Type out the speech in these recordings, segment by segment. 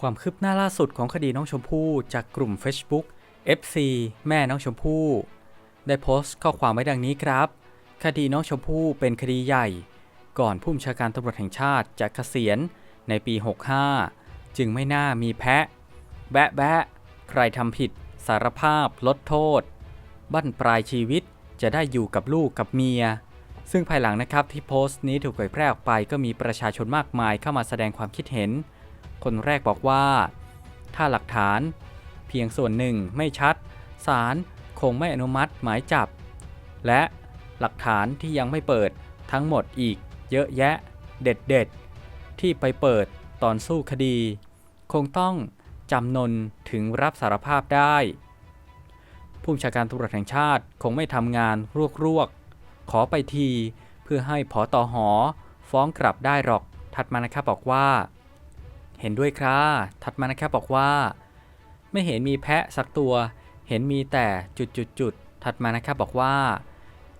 ความคืบหน้าล่าสุดของคดีน้องชมพู่จากกลุ่ม Facebook FC แม่น้องชมพู่ ได้โพสต์ข้อความไว้ดังนี้ครับ คดีน้องชมพู่เป็นคดีใหญ่ ก่อนผู้บัญชาการตำรวจแห่งชาติจะเกษียณในปี 65 จึงไม่น่ามีแพะ แบะแบะ ใครทำผิด สารภาพ ลดโทษ บั้นปลายชีวิตจะได้อยู่กับลูกกับเมีย ซึ่งภายหลังนะครับที่โพสต์นี้ถูกเผยแพร่ออกไปก็มีประชาชนมากมายเข้ามาแสดงความคิดเห็น คนแรกบอกว่า ถ้าหลักฐานเพียงส่วนหนึ่งไม่ชัดศาลคงไม่อนุมัติหมายจับ และหลักฐานที่ยังไม่เปิดทั้งหมดอีกเยอะแยะเด็ดๆ ที่ไปเปิดตอนสู้คดี คงต้องจำนนถึงรับสารภาพได้ ผู้บัญชาการตำรวจแห่งชาติคงไม่ทำงานรวกๆ ขอไปทีเพื่อให้พอตอหอ ฟ้องกลับได้หรอก ถัดมานะครับบอกว่า เห็นด้วยครับถัดมานะครับบอกว่า ไม่เห็นมีแพะสักตัว เห็นมีแต่จุดจุดจุดๆถัดมานะครับบอกว่า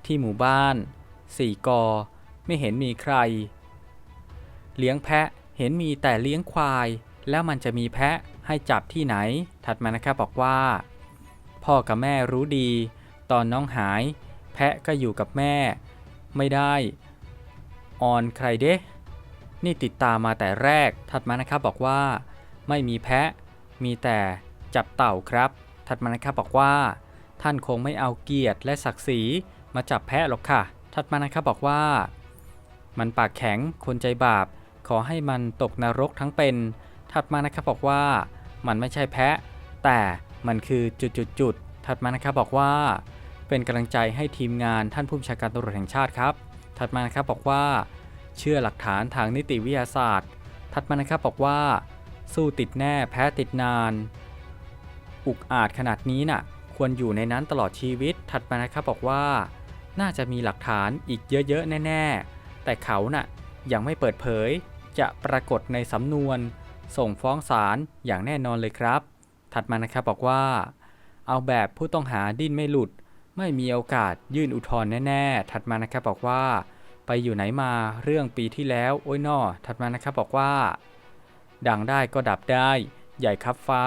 ที่หมู่บ้านสี่กอ ไม่เห็นมีใคร เลี้ยงแพะเห็นมีแต่เลี้ยงควาย แล้วมันจะมีแพะให้จับที่ไหน ถัดมานะครับบอกว่า พ่อกับแม่รู้ดี ตอนน้องหาย แพะก็อยู่กับแม่ ไม่ได้ออนใครเด้ นี่ติดตามมาแต่แรก ถัดมานะครับบอกว่า ไม่มีแพะ มีแต่จับเต่าครับ ถัดมานะครับบอกว่า ท่านคงไม่เอาเกียรติและศักดิ์ศรีมาจับแพะหรอกค่ะ ถัดมานะครับบอกว่า มันปากแข็งคนใจบาป ขอให้มันตกนรกทั้งเป็น ถัดมานะครับบอกว่า มันไม่ใช่แพะ แต่มันคือจุดจุดจุดๆๆถัดมานะครับบอกว่า เป็นกำลังใจให้ทีมงานท่านผู้บัญชาการตำรวจแห่งชาติครับ ถัดมานะครับบอกว่า เชื่อหลักฐานทางนิติวิทยาศาสตร์ถัดมานะครับบอกว่า สู้ติดแน่แพ้ติดนาน อุกอาจขนาดนี้น่ะ ควรอยู่ในนั้นตลอดชีวิตถัดมานะครับบอกว่า น่าจะมีหลักฐานอีกเยอะๆแน่ ๆ แต่เขาน่ะยังไม่เปิดเผย จะปรากฏในสำนวน ส่งฟ้องศาลอย่างแน่นอนเลยครับ ถัดมานะครับบอกว่า เอาแบบผู้ต้องหาดิ้นไม่หลุด ไม่มีโอกาสยื่นอุทธรณ์แน่ๆ ถัดมานะครับบอกว่า ไปอยู่ไหนมาเรื่องปีที่แล้วโอ้ยนอถัดมานะครับบอกว่า ดังได้ก็ดับได้ ใหญ่ครับฟ้า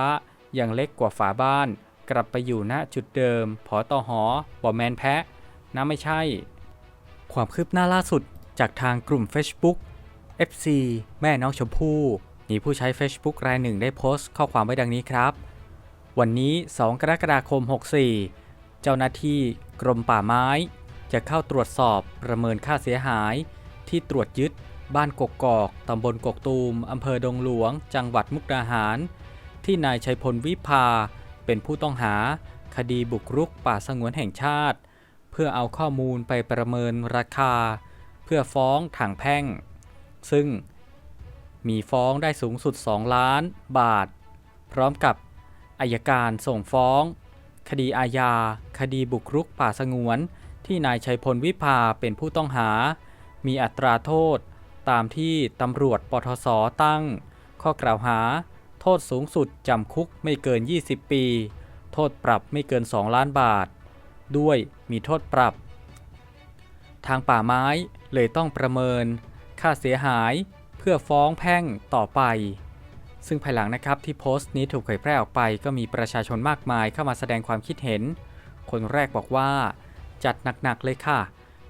ยังเล็กกว่าฝาบ้าน กลับไปอยู่ณจุดเดิมพอต่อหอบอแมนแพะนะไม่ใช่ ความคืบหน้าล่าสุดจากทางกลุ่ม Facebook FC แม่น้องชมพู่มีผู้ใช้ Facebook รายหนึ่งได้โพสต์ข้อความไว้ดังนี้ครับ วันนี้ 2 กรกฎาคม 64 เจ้าหน้าที่กรมป่าไม้ จะเข้าตรวจสอบประเมินค่าเสียหาย ที่ตรวจยึด บ้านกกอกตำบลกกตูมอำเภอดงหลวง จังหวัดมุกดาหาร ที่นายชัยพลวิภา เป็นผู้ต้องหา คดีบุกรุกป่าสงวนแห่งชาติ เพื่อเอาข้อมูลไปประเมินราคา เพื่อฟ้องทางแพ่ง ซึ่งมีฟ้องได้สูงสุด 2 ล้านบาท พร้อมกับอายการส่งฟ้อง คดีอาญา คดีบุกรุกป่าสงวน ที่นายชัยพลวิภาเป็นผู้ต้องหา มีอัตราโทษ ตามที่ตำรวจปทศตั้ง ข้อกล่าวหา โทษสูงสุดจำคุกไม่เกิน 20 ปี โทษปรับไม่เกิน 2 ล้านบาท ด้วยมีโทษปรับ ทางป่าไม้เลยต้องประเมิน ค่าเสียหายเพื่อฟ้องแพ่งต่อไป ซึ่งภายหลังนะครับที่โพสต์นี้ถูกเผยแพร่ออกไป ก็มีประชาชนมากมายเข้ามาแสดงความคิดเห็น คนแรกบอกว่า จัดหนักๆเลยค่ะ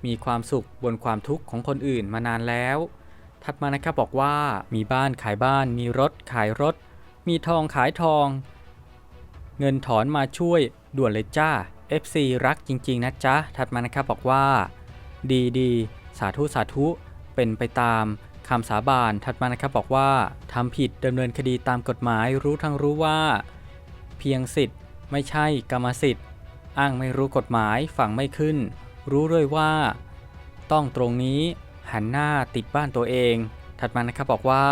มีความสุขบนความทุกข์ของคนอื่นมานานแล้ว ถัดมานะครับบอกว่ามีบ้านขายบ้าน มีรถขายรถ มีทองขายทอง เงินถอนมาช่วยด่วนเลยจ้า FC รักจริงๆนะจ๊ะ ถัดมานะครับบอกว่า ดีดีสาธุสาธุเป็นไปตามคำสาบานถัดมานะครับบอกว่าทำผิดดำเนินคดีตามกฎหมายรู้ทั้งรู้ว่า เพียงสิทธิ์ไม่ใช่กรรมสิทธิ์ อ้างไม่รู้กฎหมายฟังไม่ขึ้น รู้ด้วยว่า ต้องตรงนี้หันหน้าติดบ้านตัวเอง ถัดมานะครับบอกว่า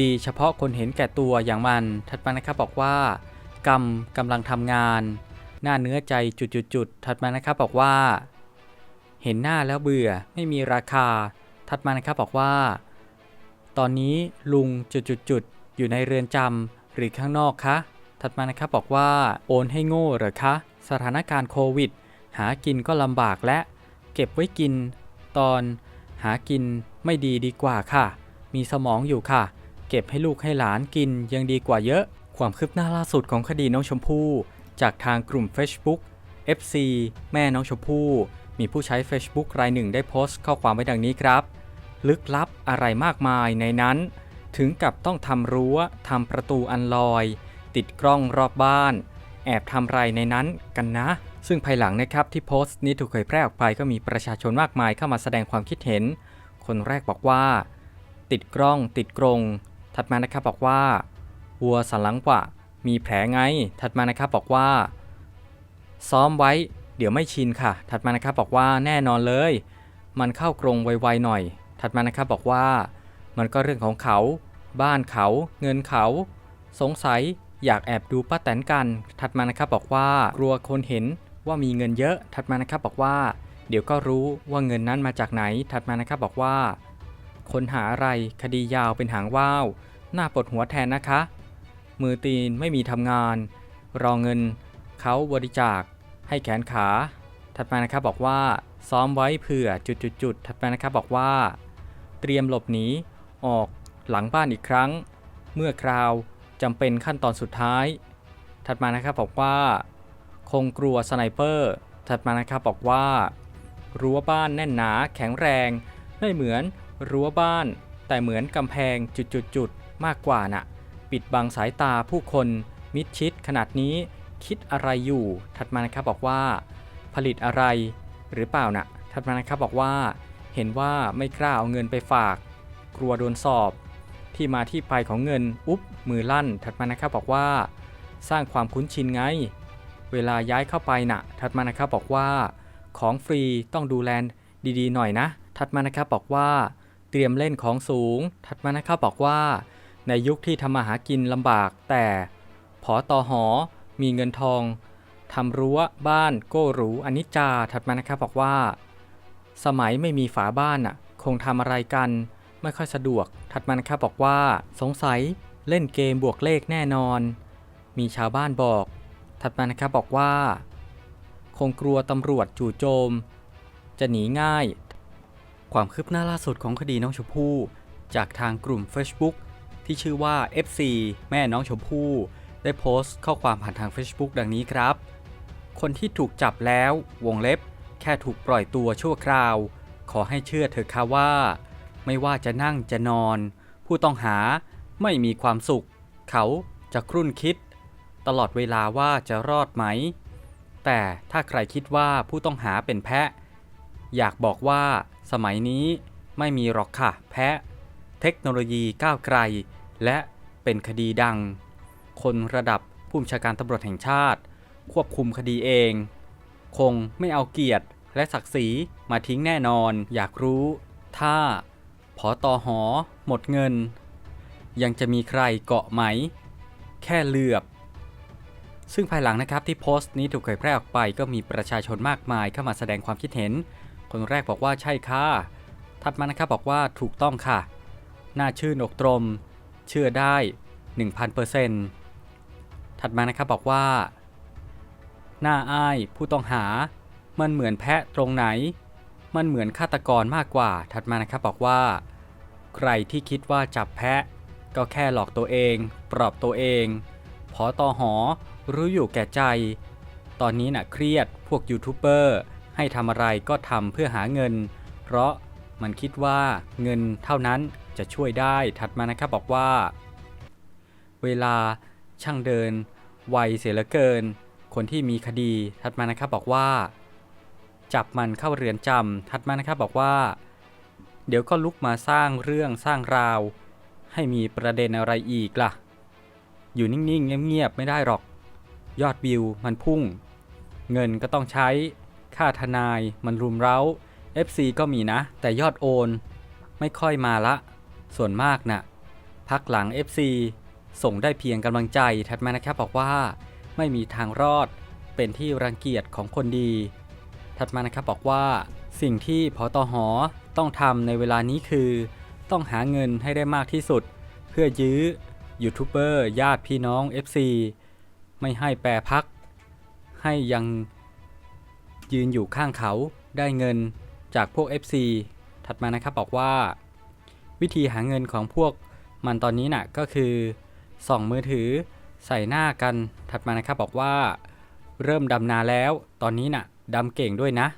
ดีเฉพาะคนเห็นแก่ตัวอย่างมัน ถัดมานะครับบอกว่า กรรมกำลังทำงาน หน้าเนื้อใจจุดๆๆถัดมานะครับบอกว่า เห็นหน้าแล้วเบื่อไม่มีราคา ถัดมานะครับบอกว่า ตอนนี้ลุงจุดๆๆอยู่ในเรือนจำหรือข้างนอกคะ ถัดมานะครับบอกว่า โอนให้โง่เหรอคะ สถานการณ์โควิด หากินก็ลำบากและ เก็บไว้กิน ตอน หากินไม่ดีดีกว่าค่ะ มีสมองอยู่ค่ะ เก็บให้ลูกให้หลานกินยังดีกว่าเยอะ ความคืบหน้าล่าสุดของคดีน้องชมพู่ จากทางกลุ่ม Facebook FC แม่น้องชมพู่ มีผู้ใช้ Facebook รายหนึ่งได้โพสต์ข้อความไว้ดังนี้ครับ ลึกลับอะไรมากมายในนั้น ถึงกับต้องทำรั้วทำประตูอันลอย ติดกล้องรอบบ้าน แอบทำไรในนั้นกันนะ ซึ่งภายหลังนะครับที่โพสต์นี้ถูกเผยแพร่ออกไปก็มีประชาชนมากมายเข้ามาแสดงความคิดเห็น คนแรกบอกว่า ติดกล้องติดกรง ถัดมานะครับบอกว่าวัวสันหลังกว่ามีแผลไง ถัดมานะครับบอกว่า ซ้อมไว้เดี๋ยวไม่ชินค่ะ ถัดมานะครับบอกว่าแน่นอนเลย มันเข้ากรงไวๆหน่อย ถัดมานะครับบอกว่า มันก็เรื่องของเขา บ้านเขา เงินเขา สงสัย อยากแอบดูป้าแตนกัน ถัดมานะครับบอกว่ากลัวคนเห็นว่ามีเงินเยอะ ถัดมานะครับบอกว่า เดี๋ยวก็รู้ว่าเงินนั้นมาจากไหน ถัดมานะครับบอกว่า คนหาอะไรคดียาวเป็นหางว่าวหน้าปวดหัวแทนนะคะ มือตีนไม่มีทำงาน รอเงินเขาบริจาค ให้แขนขา ถัดมานะครับบอกว่า ซ้อมไว้เผื่อจุดๆๆถัดมานะครับบอกว่า เตรียมหลบหนีออกหลังบ้านอีกครั้ง เมื่อคราว จำเป็นขั้นตอนสุดท้าย ถัดมานะครับบอกว่า คงกลัวสไนเปอร์ ถัดมานะครับบอกว่า รั้วบ้านแน่นหนาแข็งแรง ไม่เหมือนรั้วบ้าน แต่เหมือนกำแพงจุดๆๆมากกว่าน่ะ ปิดบังสายตาผู้คนมิดชิดขนาดนี้คิดอะไรอยู่ ถัดมานะครับบอกว่า ผลิตอะไรหรือเปล่าน่ะถัดมานะครับบอกว่า เห็นว่าไม่กล้าเอาเงินไปฝาก กลัวโดนสอบ ที่มาที่ไปของเงินอุ๊บมือลั่นถัดมานะครับบอกว่า สร้างความคุ้นชินไง เวลาย้ายเข้าไปน่ะ ถัดมานะครับบอกว่า ของฟรีต้องดูแลดีๆ หน่อยนะ ถัดมานะครับบอกว่า เตรียมเล่นของสูง ถัดมานะครับบอกว่า ในยุคที่ทำมาหากินลำบากแต่พอตอหอมีเงินทองทำรั้วบ้านโก้หรูอนิจจาถัดมานะครับบอกว่า สมัยไม่มีฝาบ้านน่ะ คงทำอะไรกัน ไม่ค่อยสะดวก ถัดมานะครับบอกว่า สงสัยเล่นเกมบวกเลขแน่นอน มีชาวบ้านบอก ถัดมานะครับบอกว่า คงกลัวตำรวจจู่โจม จะหนีง่าย ความคืบหน้าล่าสุดของคดีน้องชมพู่ จากทางกลุ่ม Facebook ที่ชื่อว่า FC แม่น้องชมพู่ ได้โพสต์ข้อความผ่านทาง Facebook ดังนี้ครับ คนที่ถูกจับแล้ววงเล็บ แค่ถูกปล่อยตัวชั่วคราว ขอให้เชื่อเถอะค่ะว่า ไม่ว่าจะนั่งจะนอน ผู้ต้องหาไม่มีความสุข เขาจะครุ่นคิด ตลอดเวลาว่าจะรอดไหม แต่ถ้าใครคิดว่าผู้ต้องหาเป็นแพะ อยากบอกว่าสมัยนี้ไม่มีหรอกค่ะ แพะ เทคโนโลยีก้าวไกล และเป็นคดีดัง คนระดับผู้บัญชาการตำรวจแห่งชาติ ควบคุมคดีเอง คงไม่เอาเกียรติและศักดิ์ศรีมาทิ้งแน่นอน อยากรู้ ถ้า พอต่อหอ หมดเงิน ยังจะมีใครเกาะไหม แค่เลือบ ซึ่งภายหลังนะครับที่โพสต์นี้ถูกเผยแพร่ออกไปก็มีประชาชนมากมายเข้ามาแสดงความคิดเห็น คนแรกบอกว่าใช่ค่ะ ถัดมานะครับบอกว่าถูกต้องค่ะ น่าชื่นอกตรม เชื่อได้ 1,000%ถัดมานะครับบอกว่า หน้าอ้ายผู้ต้องหา มันเหมือนแพะตรงไหน มันเหมือนฆาตกรมากกว่า ถัดมานะครับบอกว่า ใครที่คิดว่าจับแพะ ก็แค่หลอกตัวเอง ปลอบตัวเองพอตอหอ รู้อยู่แก่ใจ ตอนนี้น่ะเครียดพวกยูทูบเบอร์ให้ทำอะไรก็ทำเพื่อหาเงิน เพราะมันคิดว่าเงินเท่านั้นจะช่วยได้ ถัดมานะครับบอกว่า เวลาช่างเดิน ไวเสียเหลือเกิน คนที่มีคดีถัดมานะครับบอกว่า จับมันเข้าเรือนจำถัดมานะครับบอกว่า เดี๋ยวก็ลุกมาสร้างเรื่องสร้างราว ให้มีประเด็นอะไรอีกล่ะ อยู่นิ่งๆเงียบๆไม่ได้หรอก ยอดวิวมันพุ่ง เงินก็ต้องใช้ ค่าทนายมันรุมเร้า FC ก็มีนะ แต่ยอดโอน ไม่ค่อยมาละ ส่วนมากน่ะ พักหลัง FC ส่งได้เพียงกำลังใจถัดมานะครับบอกว่า ไม่มีทางรอดเป็นที่รังเกียจของคนดี ถัดมานะครับบอกว่า สิ่งที่พอตอหอต้องทำในเวลานี้คือ ต้องหาเงินให้ได้มากที่สุด เพื่อยื้อยูทูบเบอร์ญาติพี่น้อง FC ไม่ให้แปรพัก ให้ยังยืนอยู่ข้างเขาได้เงินจากพวก FC ถัดมานะครับบอกว่า วิธีหาเงินของพวกมันตอนนี้นะ่ะก็คือส่องมือถือใส่หน้ากันถัดมานะครับบอกว่า เริ่มดำนาแล้วตอนนี้นะ่ะ ดำเก่งด้วยนะ